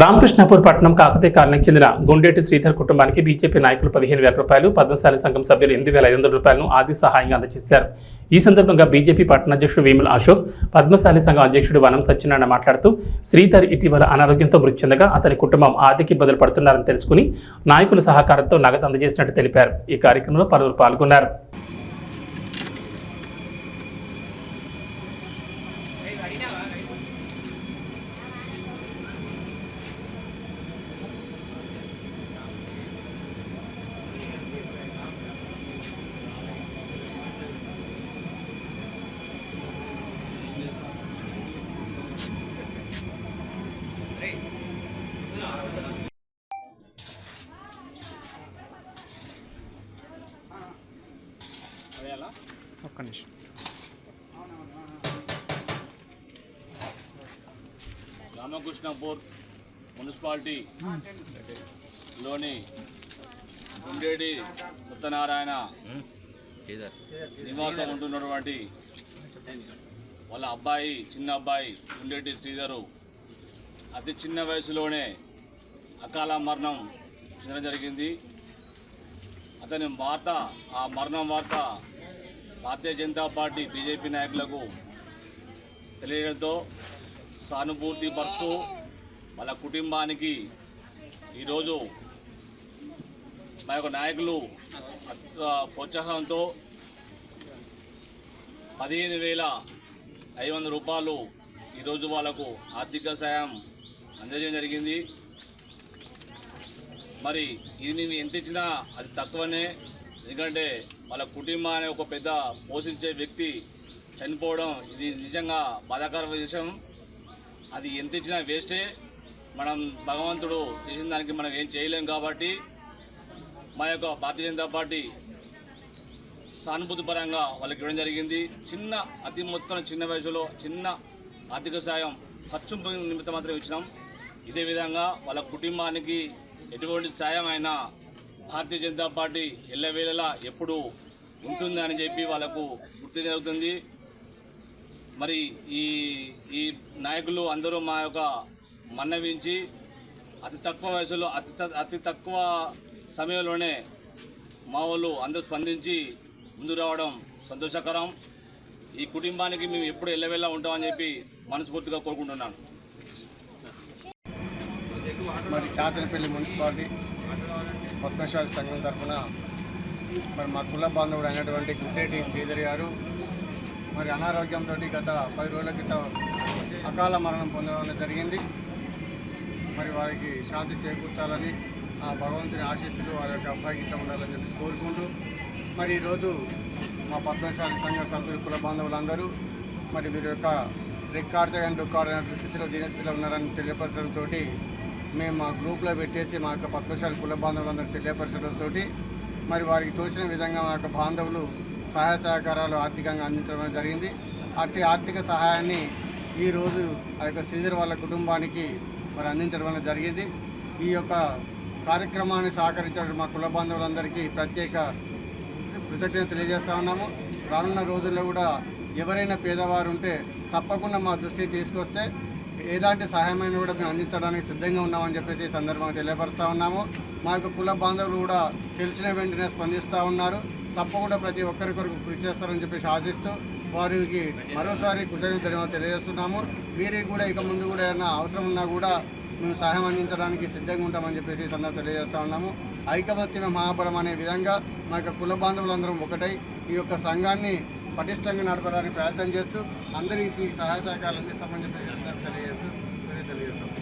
రామకృష్ణాపూర్ పట్టణం కాకతీయ కాలనీకి చెందిన గుండేటి శ్రీధర్ కుటుంబానికి బీజేపీ నాయకులు పదిహేను వేల రూపాయలు పద్మశాలి సంఘం సభ్యులు ఎనిమిది వేల ఐదు వందల రూపాయలను ఆది సహాయంగా అందజేశారు. ఈ సందర్భంగా బీజేపీ పట్టణ అధ్యక్షుడు వేముల అశోక్ పద్మశాలి సంఘం అధ్యక్షుడు వనం సత్యనారాయణ మాట్లాడుతూ శ్రీధర్ ఇటీవల అనారోగ్యంతో మృతి చెందగా అతని కుటుంబం ఆర్థిక ఇబ్బందులు పడుతున్నారని తెలుసుకుని నాయకుల సహకారంతో నగదు అందజేసినట్టు తెలిపారు. ఈ కార్యక్రమంలో పలువురు పాల్గొన్నారు. ఒక్క నిమిషం. రామకృష్ణపూర్ మున్సిపాలిటీ లోని గుండేడి సత్యనారాయణ నివాసం ఉంటున్నటువంటి వాళ్ళ అబ్బాయి చిన్న అబ్బాయి గుండేటి శ్రీధరు. అతి చిన్న వయసులోనే అకాల మరణం చెందడం జరిగింది. అతని వార్త ఆ మరణం వార్త భారతీయ జనతా పార్టీ బీజేపీ నాయకులకు తెలియడంతో సానుభూతి పరుస్తూ వాళ్ళ కుటుంబానికి ఈరోజు మా యొక్క నాయకులు ప్రోత్సాహంతో పదిహేను వేల ఐదు వందల రూపాయలు ఈరోజు వాళ్ళకు ఆర్థిక సాయం అందజేయడం జరిగింది. మరి ఇది మేము ఎంత ఇచ్చినా అది తక్కువనే. ఎందుకంటే వాళ్ళ అనే ఒక పెద్ద పోషించే వ్యక్తి చనిపోవడం ఇది నిజంగా బాధాకర విషయం. అది ఎంత ఇచ్చినా వేస్టే. మనం భగవంతుడు చేసిన దానికి మనం ఏం చేయలేం కాబట్టి మా యొక్క భారతీయ జనతా పార్టీ సానుభూతి పరంగా వాళ్ళకి ఇవ్వడం జరిగింది. చిన్న అతి మొత్తం చిన్న వయసులో చిన్న ఆర్థిక సాయం ఖర్చు నిమిత్తం మాత్రం ఇచ్చినాం. ఇదే విధంగా వాళ్ళ కుటుంబానికి ఎటువంటి సాయం అయినా భారతీయ జనతా పార్టీ ఎల్లవేళలా ఎప్పుడు ఉంటుందని చెప్పి వాళ్ళకు గుర్తు జరుగుతుంది. మరి ఈ ఈ నాయకులు అందరూ మా యొక్క మన్నవించి అతి తక్కువ వయసులో అతి త- అతి తక్కువ సమయంలోనే మా వాళ్ళు అందరూ స్పందించి ముందు రావడం సంతోషకరం. ఈ కుటుంబానికి మేము ఎప్పుడు ఎల్లవేళ ఉంటామని చెప్పి మనస్ఫూర్తిగా కోరుకుంటున్నాను. మరి చాతనపల్లి మున్సిపాలిటీ పద్మశాలి సంఘం తరఫున మరి మా కుల బాంధవుడు అయినటువంటి గుట్టేటి శ్రీధర్ గారు మరి అనారోగ్యంతో గత పది రోజుల క్రితం అకాల మరణం పొందడం జరిగింది. మరి వారికి శాంతి చేకూర్చాలని ఆ భగవంతుని ఆశీస్సులు వారి యొక్క అబ్బాయి ఉండాలని చెప్పి కోరుకుంటూ మరి ఈరోజు మా పద్మశాలి సంఘ సభ్యులు కుల బాంధవులందరూ మరి వీరి యొక్క రికార్డ్ అండ్ రికార్డ్ అనే స్థితిలో దీనస్థితిలో ఉన్నారని తెలియపరచడంతో మేము మా గ్రూప్లో పెట్టేసి మా యొక్క పద్మశాలి కుల బాంధవులందరూ తెలియపరచడంతో మరి వారికి తోచిన విధంగా మా యొక్క బాంధవులు సహాయ సహకారాలు ఆర్థికంగా అందించడం జరిగింది. అట్టి ఆర్థిక సహాయాన్ని ఈరోజు ఆ యొక్క శ్రీధర్ వాళ్ళ కుటుంబానికి మరి అందించడం జరిగింది. ఈ యొక్క కార్యక్రమాన్ని సహకరించడం మా కుల బాంధవులందరికీ ప్రత్యేక కృతజ్ఞత తెలియజేస్తా ఉన్నాము. రానున్న రోజుల్లో కూడా ఎవరైనా పేదవారు ఉంటే తప్పకుండా మా దృష్టికి తీసుకొస్తే ఎలాంటి సహాయమైన కూడా మేము అందించడానికి సిద్ధంగా ఉన్నామని చెప్పేసి ఈ సందర్భంగా తెలియపరుస్తూ ఉన్నాము. మా యొక్క కుల బాంధవులు కూడా తెలిసిన వెంటనే స్పందిస్తూ ఉన్నారు. తప్పకుండా ప్రతి ఒక్కరికొరకు కృషి చేస్తారని చెప్పేసి ఆశిస్తూ వారికి మరోసారి కృతజ్ఞతలు తెలియజేస్తున్నాము. వీరికి కూడా ఇక ముందు కూడా ఏమైనా అవసరం ఉన్నా కూడా మేము సహాయం అందించడానికి సిద్ధంగా ఉంటామని చెప్పేసి సందర్భం సందర్భంగా తెలియజేస్తా ఉన్నాము. ఐకమత్యమే మహాబలం అనే విధంగా మా యొక్క కుల బాంధవులందరం ఒకటై ఈ యొక్క సంఘాన్ని పటిష్టంగా నడపడానికి ప్రయత్నం చేస్తూ అందరికీ సహాయ సహకారాలు అందిస్తామని చెప్పి తెలియజేస్తూ తెలియజేస్తాం